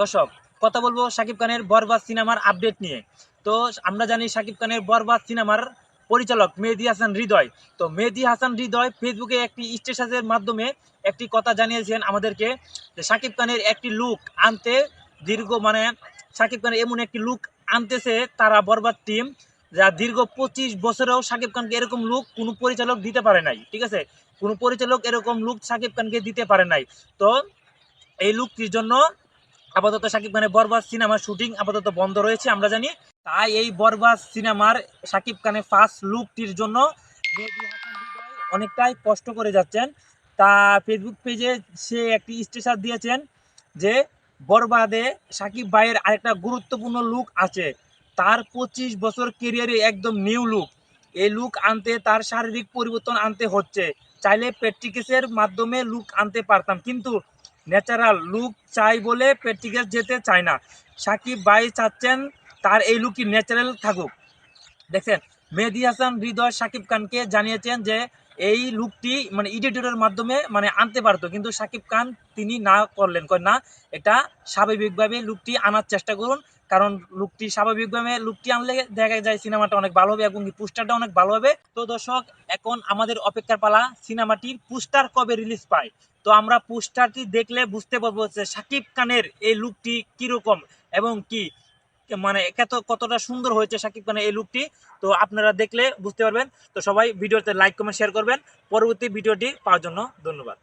দর্শক, কথা বলব শাকিব খানের বরবাদ সিনেমার আপডেট নিয়ে। তো আমরা জানি শাকিব খানের বরবাদ সিনেমার পরিচালক মেহেদি হাসান হৃদয়। তো মেহেদি হাসান হৃদয় ফেসবুকে একটি স্টেটাসের মাধ্যমে একটি কথা জানিয়েছেন আমাদেরকে যে শাকিব খানের একটি লুক আনতে দীর্ঘ মানে শাকিব খানের এমন একটি লুক আনতেছে তারা বরবাদ টিম যা দীর্ঘ পঁচিশ বছরেও শাকিব খানকে এরকম লুক কোনো পরিচালক দিতে পারে নাই, ঠিক আছে? কোনো পরিচালক এরকম লুক শাকিব খানকে দিতে পারে নাই। তো এই লুকটির জন্য আপাতত শাকিব খানের বরবাদ সিনেমার শুটিং আপাতত বন্ধ রয়েছে, আমরা জানি। তাই এই বরবাদ সিনেমার শাকিব খানের ফার্স্ট লুকটির জন্য অনেকটাই কষ্ট করে যাচ্ছেন। তা ফেসবুক পেজে সে একটি স্টেটাস দিয়েছেন যে বরবাদে সাকিব ভাইয়ের আরেকটা গুরুত্বপূর্ণ লুক আছে। তার পঁচিশ বছর কেরিয়ারে একদম নিউ লুক এই লুক আনতে, তার শারীরিক পরিবর্তন আনতে হচ্ছে। চাইলে প্র্যাকটিকেসের মাধ্যমে লুক আনতে পারতাম। কিন্তু ন্যাচারাল লুক চাই বলে প্র্যাকটিক্যাল যেতে চায় না। সাকিব ভাই চাচ্ছেন তার এই লুকই ন্যাচারাল থাকুক। দেখছেন, মেহেদি হাসান, হৃদয়, সাকিব খানকে জানিয়েছেন যে এই লুকটি মানে এডিটরের মাধ্যমে মানে আনতে পারতো, কিন্তু সাকিব খান তিনি না করলেন। না, এটা স্বাভাবিকভাবে লুকটি আনার চেষ্টা করুন কারণ লুকটি স্বাভাবিকভাবে লুকটি আনলে দেখা যায় সিনেমাটা অনেক ভালো হবে এবং পোস্টারটা অনেক ভালো হবে। তো দর্শক, এখন আমাদের অপেক্ষার পালা, সিনেমাটির পোস্টার কবে রিলিজ পায়? তো আমরা পোস্টারটি দেখলে বুঝতে পারব যে সাকিব খানের এই লুকটি কীরকম এবং কি মানে কত কতটা সুন্দর হয়েছে সাকিব খানের এই লুকটি। তো আপনারা দেখলে বুঝতে পারবেন। তো সবাই ভিডিওতে লাইক কমেন্ট শেয়ার করবেন। পরবর্তী ভিডিওটি পাওয়ার জন্য ধন্যবাদ।